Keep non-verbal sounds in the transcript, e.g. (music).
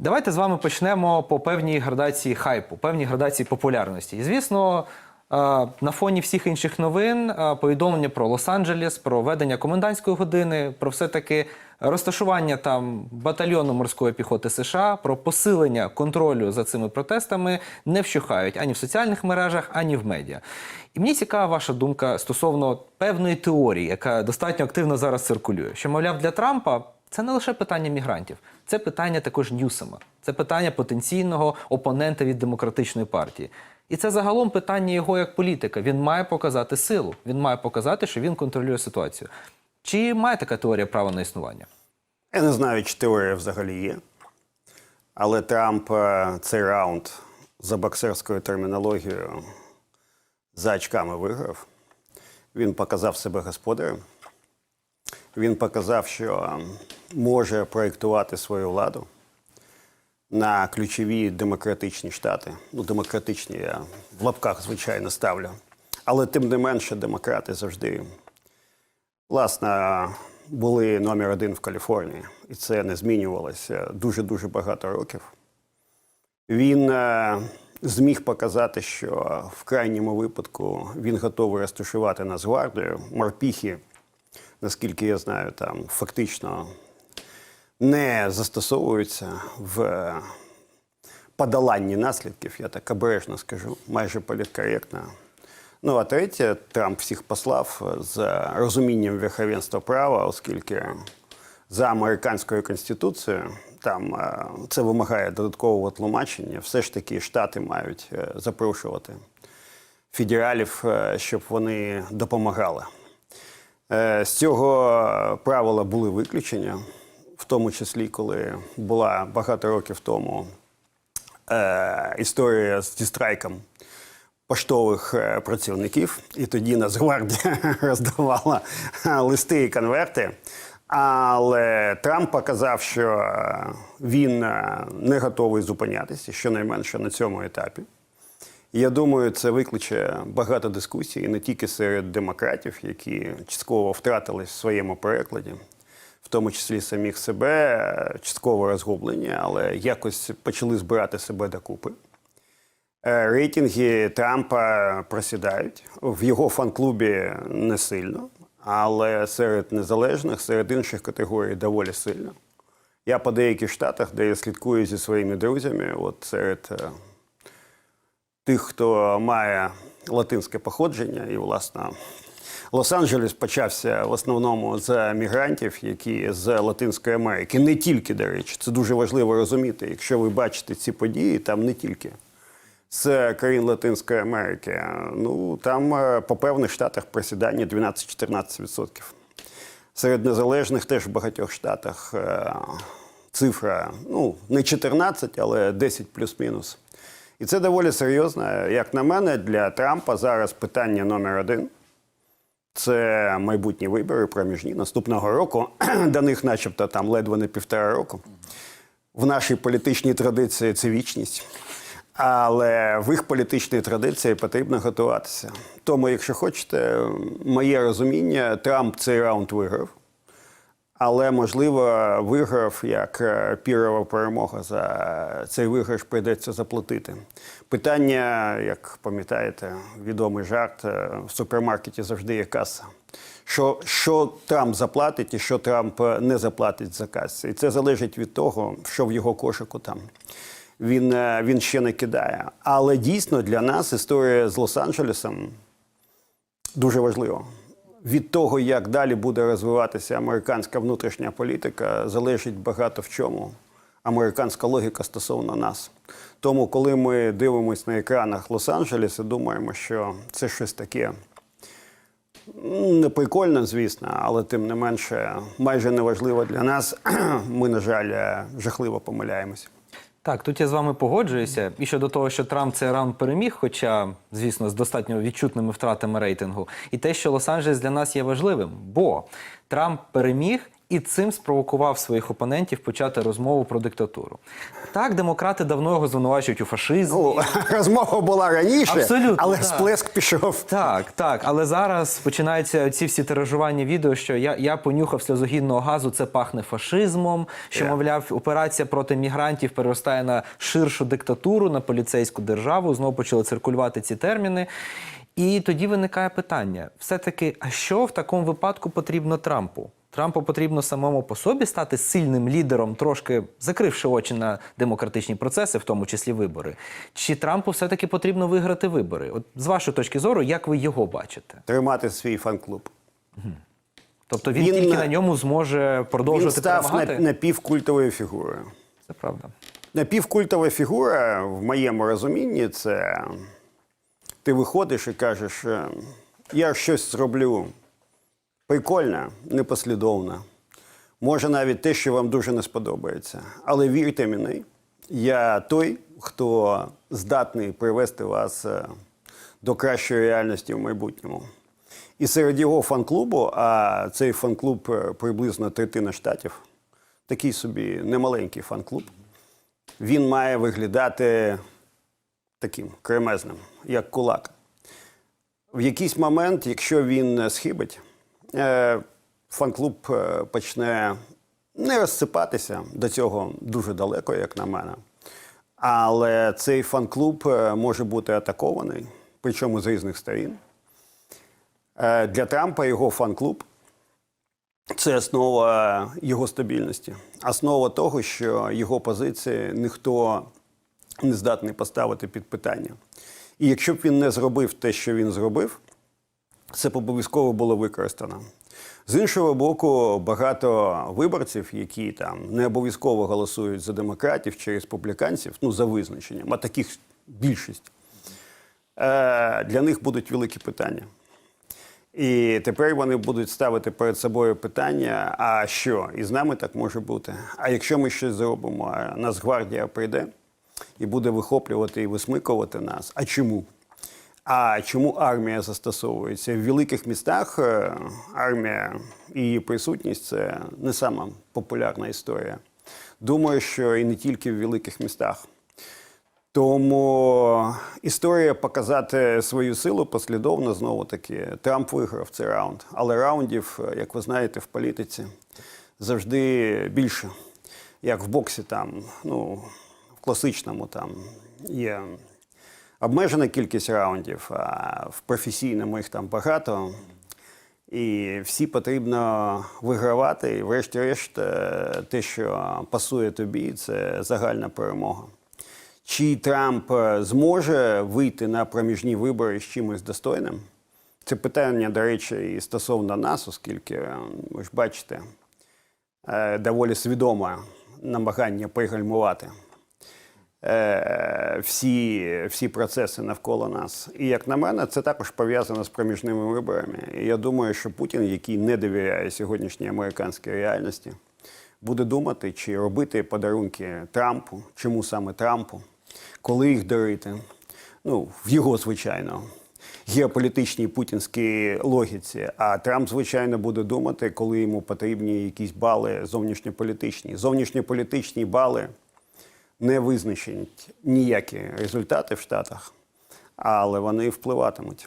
Давайте з вами почнемо по певній градації хайпу, певній градації популярності. І звісно, е, на фоні всіх інших новин е, повідомлення про Лос-Анджелес, про ведення комендантської години, про все таки розташування там батальйону морської піхоти США, про посилення контролю за цими протестами не вщухають ані в соціальних мережах, ані в медіа. І мені цікава ваша думка стосовно певної теорії, яка достатньо активно зараз циркулює, що мовляв для Трампа. Це не лише питання мігрантів, це питання також Ньюсема, це питання потенційного опонента від демократичної партії. І це загалом питання його як політика. Він має показати силу, він має показати, що він контролює ситуацію. Чи має така теорія права на існування? Я не знаю, чи теорія взагалі є. Але Трамп е, цей раунд за боксерською термінологією за очками виграв. Він показав себе господарем. Він показав, що може проєктувати свою владу на ключові демократичні штати. Ну, демократичні я в лапках, звичайно, ставлю. Але тим не менше, демократи завжди Власне, були номер один в Каліфорнії, і це не змінювалося дуже-дуже багато років. Він е, зміг показати, що в крайньому випадку він готовий розташувати Нацгвардію. Морпіхи, наскільки я знаю, там фактично не застосовуються в е, подоланні наслідків, я так обережно скажу, майже політкоректно. Ну, а третє, Трамп всіх послав з розумінням верховенства права, оскільки за американською конституцією там е, це вимагає додаткового тлумачення. Все ж таки штати мають е, запрошувати федералів, е, щоб вони допомагали. Е, З цього правила були виключення, в тому числі, коли була багато років тому е, історія з дістрайком поштових е, працівників, і тоді Нацгвардія (laughs) роздавала листи і конверти. Але Трамп показав, що він не готовий зупинятися, щонайменше на цьому етапі. Я думаю, це викличе багато дискусій не тільки серед демократів, які частково втратились в своєму перекладі, в тому числі самих себе, частково розгублені, але якось почали збирати себе докупи. Е, Рейтинги Трампа просідають. В його фан-клубі не сильно, але серед незалежних, серед інших категорій доволі сильно. Я по деяких штатах, де я слідкую зі своїми друзями, от серед е, тих, хто має латинське походження, і, власне, Лос-Анджелес почався в основному з мігрантів, які з Латинської Америки. Не тільки, до речі, це дуже важливо розуміти. Якщо ви бачите ці події, там не тільки з країн Латинської Америки. Ну там е, по певних штатах просідання 12-14%. Серед незалежних теж в багатьох штатах е, цифра ну не 14, але 10 плюс-мінус. І це доволі серйозно. Як на мене, для Трампа зараз питання номер один. Це майбутні вибори проміжні наступного року. (clears throat) До них, начебто, там ледве не півтора року. В нашій політичній традиції це вічність. Але в їх політичній традиції потрібно готуватися. Тому, якщо хочете, моє розуміння, Трамп цей раунд виграв. Але, можливо, виграв як е, пірова перемога. За цей виграш прийдеться заплатити. Питання, як пам'ятаєте, відомий жарт е, в супермаркеті завжди є каса. Що, що Трамп заплатить і що Трамп е, не заплатить за касу. І це залежить від того, що в його кошику там. Він, він ще не кидає. Але дійсно для нас історія з Лос-Анджелесом дуже важлива. Від того, як далі буде розвиватися американська внутрішня політика, залежить багато в чому американська логіка стосовно нас. Тому, коли ми дивимося на екранах Лос-Анджелеса, думаємо, що це щось таке ну, не прикольно, звісно, але тим не менше майже неважливо для нас. (clears throat) Ми, на жаль, жахливо помиляємося. Так, тут я з вами погоджуюся. І щодо того, що Трамп цей раунд переміг, хоча, звісно, з достатньо відчутними втратами рейтингу, і те, що Лос-Анджелес для нас є важливим, бо Трамп переміг і цим спровокував своїх опонентів почати розмову про диктатуру. Так, демократи давно його звинувачують у фашизмі. Ну, (laughs) розмова була раніше, Абсолютно, але так. сплеск пішов. Так, так, але зараз починаються ці всі тиражування відео, що я, я понюхав сльозогінного газу, це пахне фашизмом. Що, Так. мовляв, операція проти мігрантів переростає на ширшу диктатуру, на поліцейську державу. Знову почали циркулювати ці терміни. І тоді виникає питання: все-таки, а що в такому випадку потрібно Трампу? Трампу потрібно самому по собі стати сильним лідером, трошки закривши очі на демократичні процеси, в тому числі вибори. Чи Трампу все-таки потрібно виграти вибори? От з вашої точки зору, як ви його бачите? Тримати свій фан-клуб. Тобто він, Він, тільки на ньому зможе Він став перемагати? напівкультовою фігурою. Це правда. Напівкультова фігура, в моєму розумінні, це ти виходиш і кажеш, е, я щось зроблю прикольне, непослідовне. Може, навіть те, що вам дуже не сподобається. Але вірте мені, я той, хто здатний привести вас е, до кращої реальності в майбутньому. І серед його фан-клубу, а цей фан-клуб е, приблизно третина штатів, такий собі немаленький фан-клуб, він має виглядати таким кремезним, як кулак. В якийсь момент, якщо він е, схибить, фан-клуб е, почне не розсипатися до цього дуже далеко, як на мене. Але цей фан-клуб е, може бути атакований, причому з різних сторін. Е, Для Трампа його фан-клуб це основа його стабільності, основа того, що його позиції ніхто не здатний поставити під питання. І якщо б він не зробив те, що він зробив, це обов'язково було використано. З іншого боку, багато виборців, які там не обов'язково голосують за демократів чи республіканців, ну за визначенням, а таких більшість, е, для них будуть великі питання. І тепер вони будуть ставити перед собою питання: а що? І з нами так може бути. А якщо ми щось зробимо, а Нацгвардія прийде і буде вихоплювати і висмикувати нас. А чому? А чому армія застосовується? В великих містах е, армія і її присутність це не сама популярна історія. Думаю, що і не тільки в великих містах. Тому історія показати свою силу послідовно знову таки. Трамп виграв цей раунд. Але раундів, е, як ви знаєте, в політиці завжди більше. Як в боксі, там, ну, в класичному там є обмежена кількість раундів, а в професійному їх там багато. І всі потрібно вигравати. І врешті-решт, е, те, що пасує тобі, це загальна перемога. Чи Трамп е, зможе вийти на проміжні вибори з чимось достойним? Це питання, до речі, і стосовно нас, оскільки е, ви ж бачите, доволі свідоме намагання пригальмувати всі, всі процеси навколо нас. І як на мене, це також пов'язано з проміжними виборами. І я думаю, що Путін, який не довіряє сьогоднішній американській реальності, буде думати, чи робити подарунки Трампу, чому саме Трампу, коли їх дарити. Ну, в його, звичайно, геополітичній путінській логіці. А Трамп, звичайно, буде думати, коли йому потрібні якісь бали зовнішньополітичні. Зовнішньополітичні бали не визначені ніякі результати в Штатах, але вони впливатимуть.